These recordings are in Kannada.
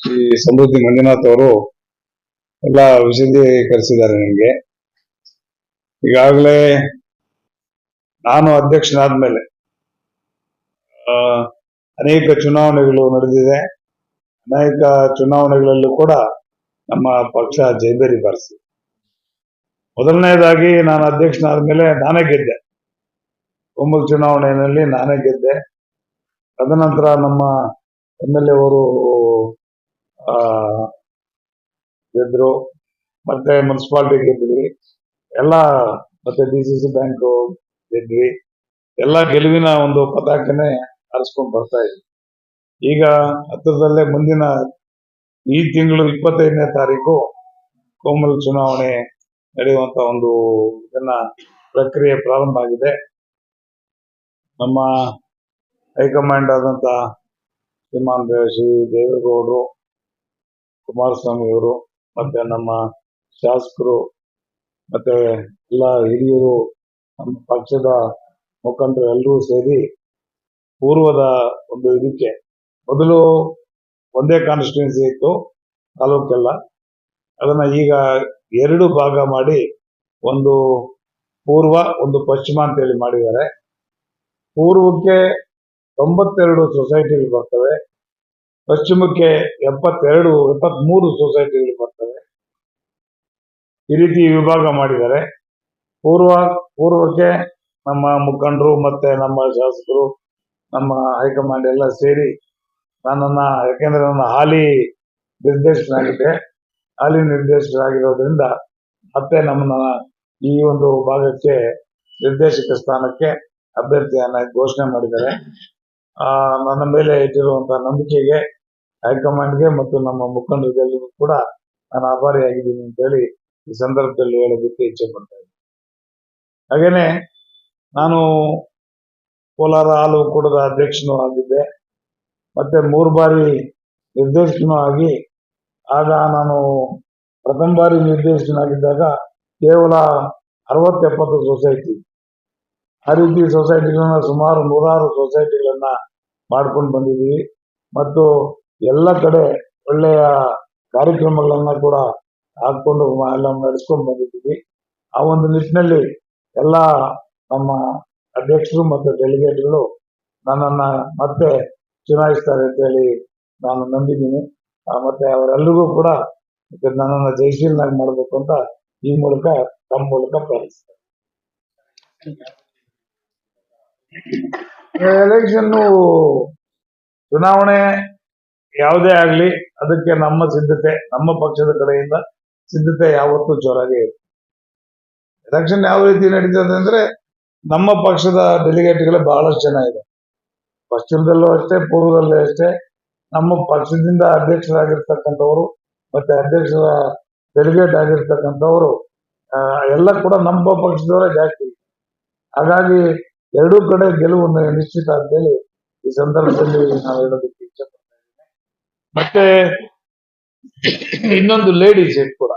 ಶ್ರೀ ಸಮೃದ್ಧಿ ಮಂಜುನಾಥ್ ಅವರು ಎಲ್ಲ ವಿಶದೀಕರಿಸಿದ್ದಾರೆ ನಿಮಗೆ ಈಗಾಗಲೇ ನಾನು ಅಧ್ಯಕ್ಷನಾದ್ಮೇಲೆ ಆ, ಅನೇಕ ಚುನಾವಣೆಗಳು ನಡೆದಿದೆ. ಅನೇಕ ಚುನಾವಣೆಗಳಲ್ಲೂ ಕೂಡ ನಮ್ಮ ಪಕ್ಷ ಜೈಬೇರಿ ಬಾರಿಸಿದೆ. ಮೊದಲನೇದಾಗಿ ನಾನು ಅಧ್ಯಕ್ಷನಾದ್ಮೇಲೆ ನಾನೇ ಗೆದ್ದೆ. ಒಮ್ಮಲ್ ಚುನಾವಣೆಯಲ್ಲಿ ನಾನೇ ಗೆದ್ದೆ. ತದನಂತರ ನಮ್ಮ ಎಂ ಎಲ್ ಎ ಅವರು ಗೆದ್ರು, ಮತ್ತೆ ಮುನ್ಸಿಪಾಲ್ಟಿ ಗೆದ್ವಿ ಎಲ್ಲ, ಮತ್ತೆ ಡಿ ಸಿ ಸಿ ಬ್ಯಾಂಕ್ ಗೆದ್ವಿ ಎಲ್ಲ ಗೆಲುವಿನ ಒಂದು ಪತಾಕನೆ ಹರಿಸ್ಕೊಂಡ್ ಬರ್ತಾ ಇದ್ವಿ. ಈಗ ಹತ್ತಿರದಲ್ಲೇ ಮುಂದಿನ ಈ ತಿಂಗಳು ಇಪ್ಪತ್ತೈದನೇ ತಾರೀಕು ಕೋಮಲ್ ಚುನಾವಣೆ ನಡೆಯುವಂತ ಒಂದು ಇದನ್ನ ಪ್ರಕ್ರಿಯೆ ಪ್ರಾರಂಭ ಆಗಿದೆ. ನಮ್ಮ ಹೈಕಮಾಂಡ್ ಆದಂತ ಶ್ರೀಮಾನ್ ಶ್ರೀ ದೇವೇಗೌಡರು ಕುಮಾರಸ್ವಾಮಿ ಅವರು ಮತ್ತೆ ನಮ್ಮ ಶಾಸಕರು, ಮತ್ತೆ ಎಲ್ಲ ಹಿರಿಯರು, ನಮ್ಮ ಪಕ್ಷದ ಮುಖಂಡರು ಎಲ್ಲರೂ ಸೇರಿ ಪೂರ್ವದ ಒಂದು ಇದಕ್ಕೆ ಮೊದಲು ಒಂದೇ ಕಾನ್ಸ್ಟಿಟ್ಯೂನ್ಸಿ ಇತ್ತು, ತಾಲೂಕೆಲ್ಲ. ಅದನ್ನ ಈಗ ಎರಡು ಭಾಗ ಮಾಡಿ ಒಂದು ಪೂರ್ವ, ಒಂದು ಪಶ್ಚಿಮ ಅಂತೇಳಿ ಮಾಡಿದ್ದಾರೆ. ಪೂರ್ವಕ್ಕೆ ತೊಂಬತ್ತೆರಡು ಸೊಸೈಟಿಗಳು ಬರ್ತವೆ. ಪಶ್ಚಿಮಕ್ಕೆ ಎಪ್ಪತ್ತೆರಡು, ಎಪ್ಪತ್ಮೂರು ಸೊಸೈಟಿಗಳು ಬರ್ತವೆ. ಈ ರೀತಿ ವಿಭಾಗ ಮಾಡಿದ್ದಾರೆ. ಪೂರ್ವ, ಪೂರ್ವಕ್ಕೆ ನಮ್ಮ ಮುಖಂಡರು ಮತ್ತೆ ನಮ್ಮ ಶಾಸಕರು, ನಮ್ಮ ಹೈಕಮಾಂಡ್ ಎಲ್ಲ ಸೇರಿ ನನ್ನನ್ನ ಯಾಕೆಂದ್ರೆ ನನ್ನ ಹಾಲಿ ನಿರ್ದೇಶನಾಗಿದ್ದೆ ಹಾಲಿ ನಿರ್ದೇಶಕರಾಗಿರೋದ್ರಿಂದ ಮತ್ತೆ ನಮ್ಮನ್ನ ಈ ಒಂದು ಭಾಗಕ್ಕೆ ನಿರ್ದೇಶಕ ಸ್ಥಾನಕ್ಕೆ ಅಭ್ಯರ್ಥಿಯನ್ನ ಘೋಷಣೆ ಮಾಡಿದ್ದಾರೆ. ನನ್ನ ಮೇಲೆ ಇಟ್ಟಿರುವಂತಹ ನಂಬಿಕೆಗೆ, ಹೈಕಮಾಂಡ್ಗೆ ಮತ್ತು ನಮ್ಮ ಮುಖಂಡರಿಗೆಲ್ಲರಿಗೂ ಕೂಡ ನಾನು ಆಭಾರಿಯಾಗಿದ್ದೀನಿ ಅಂತೇಳಿ ಈ ಸಂದರ್ಭದಲ್ಲಿ ಹೇಳೋದಕ್ಕೆ ಇಚ್ಛೆ ಪಡ್ತಾ ಹಾಗೇನೆ ನಾನು ಕೋಲಾರ ಹಾಲು ಕೂಡದ ಅಧ್ಯಕ್ಷನೂ ಆಗಿದ್ದೆ. ಮತ್ತೆ ಮೂರು ಬಾರಿ ನಿರ್ದೇಶಕನೂ ಆಗಿ, ಆಗ ನಾನು ಪ್ರಥಮ ಬಾರಿ ನಿರ್ದೇಶಕನಾಗಿದ್ದಾಗ ಕೇವಲ ಅರವತ್ತೆಪ್ಪತ್ತು ಸೊಸೈಟಿ ಆ ರೀತಿ ಸೊಸೈಟಿಗಳನ್ನ ಸುಮಾರು ನೂರಾರು ಸೊಸೈಟಿಗಳನ್ನ ಮಾಡ್ಕೊಂಡು ಬಂದಿದ್ದೀವಿ. ಮತ್ತು ಎಲ್ಲ ಕಡೆ ಒಳ್ಳೆಯ ಕಾರ್ಯಕ್ರಮಗಳನ್ನ ಕೂಡ ಹಾಕೊಂಡು ಎಲ್ಲ ನಡೆಸ್ಕೊಂಡು ಬಂದಿದ್ದೀವಿ. ಆ ಒಂದು ನಿಟ್ಟಿನಲ್ಲಿ ಎಲ್ಲ ನಮ್ಮ ಅಧ್ಯಕ್ಷರು ಮತ್ತು ಡೆಲಿಗೇಟ್ಗಳು ನನ್ನನ್ನ ಮತ್ತೆ ಚುನಾಯಿಸ್ತಾರೆ ಅಂತ ಹೇಳಿ ನಾನು ನಂಬಿದ್ದೀನಿ. ಮತ್ತೆ ಅವರೆಲ್ಲರಿಗೂ ಕೂಡ ನನ್ನನ್ನು ಜಯಶೀಲನಾಗಿ ಮಾಡಬೇಕು ಅಂತ ಈ ಮೂಲಕ ತಮ್ಮ ಮೂಲಕ ಪ್ರಾರ್ಥಿಸ್ತಾರೆ ಎಲೆಕ್ಷನ್ ಚುನಾವಣೆ ಯಾವುದೇ ಆಗಲಿ, ಅದಕ್ಕೆ ನಮ್ಮ ಸಿದ್ಧತೆ, ನಮ್ಮ ಪಕ್ಷದ ಕಡೆಯಿಂದ ಸಿದ್ಧತೆ ಯಾವತ್ತೂ ಜೋರಾಗಿ ಇರುತ್ತೆ ಎಲೆಕ್ಷನ್ ಯಾವ ರೀತಿ ನಡೀತದೆ ಅಂದ್ರೆ ನಮ್ಮ ಪಕ್ಷದ ಡೆಲಿಗೇಟ್ಗಳೇ ಬಹಳಷ್ಟು ಜನ ಇದೆ ಪಶ್ಚಿಮದಲ್ಲೂ ಅಷ್ಟೇ, ಪೂರ್ವದಲ್ಲೂ ಅಷ್ಟೇ, ನಮ್ಮ ಪಕ್ಷದಿಂದ ಅಧ್ಯಕ್ಷರಾಗಿರ್ತಕ್ಕಂಥವ್ರು ಮತ್ತೆ ಅಧ್ಯಕ್ಷರ ಡೆಲಿಗೇಟ್ ಆಗಿರ್ತಕ್ಕಂಥವ್ರು ಎಲ್ಲ ಕೂಡ ನಮ್ಮ ಪಕ್ಷದವರೇ ಜಾಸ್ತಿ. ಹಾಗಾಗಿ ಎರಡೂ ಕಡೆ ಗೆಲುವು ನಿಶ್ಚಿತ ಅಂತೇಳಿ ಈ ಸಂದರ್ಭದಲ್ಲಿ ನಾವು ಹೇಳೋದಕ್ಕೆ ಇಚ್ಛೆ ಇದ್ದೀನಿ. ಮತ್ತೆ ಇನ್ನೊಂದು ಲೇಡೀಸ್ ಇಟ್ ಕೂಡ.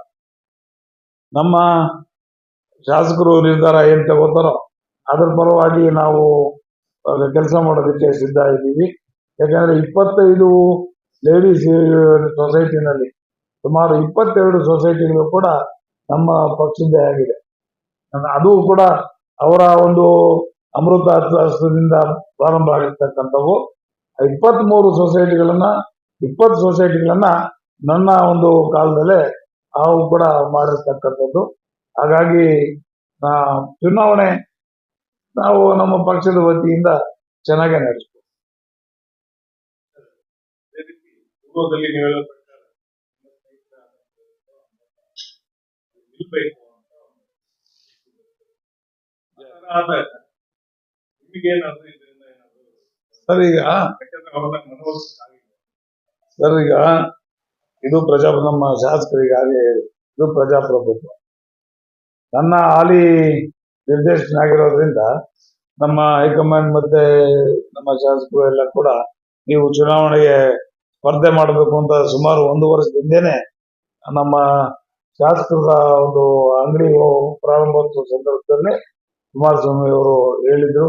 ನಮ್ಮ ಶಾಸಕರು ನಿರ್ಧಾರ ಏನ್ ತಗೋತಾರೋ ಅದ್ರ ಪರವಾಗಿ ನಾವು ಕೆಲಸ ಮಾಡೋದಕ್ಕೆ ಸಿದ್ಧ ಇದ್ದೀವಿ. ಯಾಕಂದ್ರೆ ಇಪ್ಪತ್ತೈದು ಲೇಡೀಸ್ ಸೊಸೈಟಿನಲ್ಲಿ ಸುಮಾರು ಇಪ್ಪತ್ತೆರಡು ಸೊಸೈಟಿಗಳು ಕೂಡ ನಮ್ಮ ಪಕ್ಷದ್ದೇ ಆಗಿದೆ. ಅದು ಕೂಡ ಅವರ ಒಂದು ಅಮೃತ ಹಸ್ತದಿಂದ ಪ್ರಾರಂಭ ಆಗಿರ್ತಕ್ಕಂಥವು ಇಪ್ಪತ್ತ್ ಮೂರು ಸೊಸೈಟಿಗಳನ್ನ, ಇಪ್ಪತ್ತು ಸೊಸೈಟಿಗಳನ್ನ ನನ್ನ ಒಂದು ಕಾಲದಲ್ಲೇ ಅವು ಕೂಡ ಮಾಡಿರ್ತಕ್ಕಂಥದ್ದು ಹಾಗಾಗಿ ಚುನಾವಣೆ ನಾವು ನಮ್ಮ ಪಕ್ಷದ ವತಿಯಿಂದ ಚೆನ್ನಾಗೇ ನಡೆಸ್ತೀವಿ ನೀವು ನಿಲ್ಬೇಕು ಅಂತ ಆದ್ರೆ ನಿಮಗೇನಾದ್ರು ಇದರಿಂದ ಏನಾದ್ರು ಸರ್ ಈಗ ಸರ್ ಈಗ ಇದು ಪ್ರಜಾ ನಮ್ಮ ಶಾಸಕರಿಗೆ ಹಾಗೆ ಹೇಳಿ. ಇದು ಪ್ರಜಾಪ್ರಭುತ್ವ. ನನ್ನ ಹಾಲಿ ನಿರ್ದೇಶಕನಾಗಿರೋದ್ರಿಂದ ನಮ್ಮ ಹೈಕಮಾಂಡ್ ಮತ್ತೆ ನಮ್ಮ ಶಾಸಕರು ಎಲ್ಲ ಕೂಡ ನೀವು ಚುನಾವಣೆಗೆ ಸ್ಪರ್ಧೆ ಮಾಡಬೇಕು ಅಂತ ಸುಮಾರು ಒಂದು ವರ್ಷದಿಂದೇನೆ ನಮ್ಮ ಶಾಸಕರ ಒಂದು ಅಂಗಡಿ ಪ್ರಾರಂಭೋತ್ಸವ ಸಂದರ್ಭದಲ್ಲಿ ಕುಮಾರಸ್ವಾಮಿ ಅವರು ಹೇಳಿದ್ರು.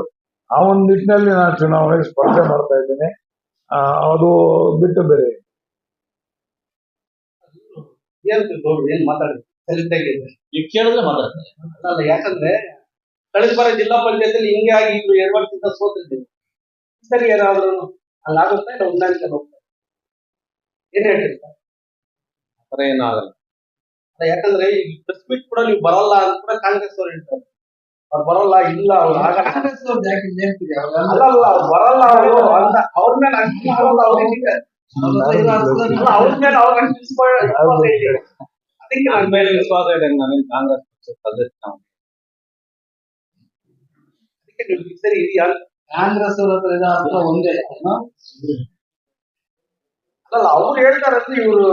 ಆ ಒಂದು ನಿಟ್ಟಿನಲ್ಲಿ ನಾನು ಚುನಾವಣೆಗೆ ಸ್ಪರ್ಧೆ ಮಾಡ್ತಾ ಇದ್ದೇನೆ. ಆ, ಅದು ಬಿಟ್ಟು ಬೇರೆ ಏನ್. ಮಾತಾಡಿ ಈಗ ಕೇಳಿದ್ರೆ ಮಾತಾಡ್ತಾರೆ ಅಲ್ಲ ಯಾಕಂದ್ರೆ ಕಳೆದ ಬಾರಿ ಜಿಲ್ಲಾ ಪಂಚಾಯತಿಯಲ್ಲಿ ಹಿಂಗೆ ಆಗಿ ಇವ್ರು ಎರಡು ವರ್ಷದಿಂದ ಸೋತಿರ್ತೀವಿ ಸರಿ ಏನಾದ್ರೂ ಅಲ್ಲಾಗುತ್ತೆ ಇಲ್ಲ ಹೊಂದಾಣಿಕೆ ಹೋಗ್ತಾರೆ ಏನ್ ಹೇಳ್ತೀರಿ ಸರ್? ಆತರ ಏನಾಗಲ್ಲ. ಯಾಕಂದ್ರೆ ಈ ಪ್ರೆಸ್ ಮೀಟ್ ಕೂಡ ನೀವು ಬರಲ್ಲ ಅಂತ ಕೂಡ ಕಾಂಗ್ರೆಸ್ ಅವ್ರು ಹೇಳ್ತಾರೆ. ಅವ್ರು ಬರಲ್ಲ ಇಲ್ಲ ಅವ್ರು ಆಗಲ್ಲ ಅಲ್ಲ ಅಲ್ಲ ಬರಲ್ಲ ಅವರು ಅಂತ ಅವ್ರ ಮೇಲೆ ಅವ್ರು ಮೇಲೆ ಅವ್ರ. ಅದಕ್ಕೆ ನನ್ನ ನಾನು ಮೇಲೆ ವಿಶ್ವಾಸ ಇದೆ ಕಾಂಗ್ರೆಸ್ ಪಕ್ಷದ ಸದಸ್ಯ ನಾವು. ಅದಕ್ಕೆ ನೀವು ಸರಿ ಇದೆಯಾ ಕಾಂಗ್ರೆಸ್ ಅವ್ರ ಹತ್ರ ಇರೋ ಅಸ್ತ್ರ ಒಂದೇ? ಅಲ್ಲ ಅವ್ರು ಹೇಳ್ತಾರೆ ಅಂದ್ರೆ ಇವರು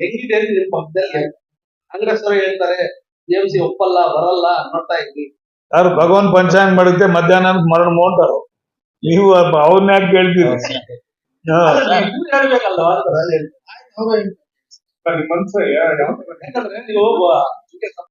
ಹೆಂಗಿದೆ ಪಕ್ಕದಲ್ಲಿ ಕಾಂಗ್ರೆಸ್ ಅವರು ಹೇಳ್ತಾರೆ ಸಿ ಒಪ್ಪಲ್ಲ ಬರಲ್ಲ ನೋಡ್ತಾ ಇದ್ವಿ. ಯಾರು ಭಗವಾನ್ ಪಂಚಾಂಗ ಮಾಡಿದ್ದೆ ಮಧ್ಯಾಹ್ನ ಮರಣ ಮೋಂಟಾರು ನೀವು ಅವ್ರನ್ನ ಯಾಕೆ ಕೇಳ್ತೀರಿ. ಮನ್ಸು ಯಾಕಂದ್ರೆ ನೀವು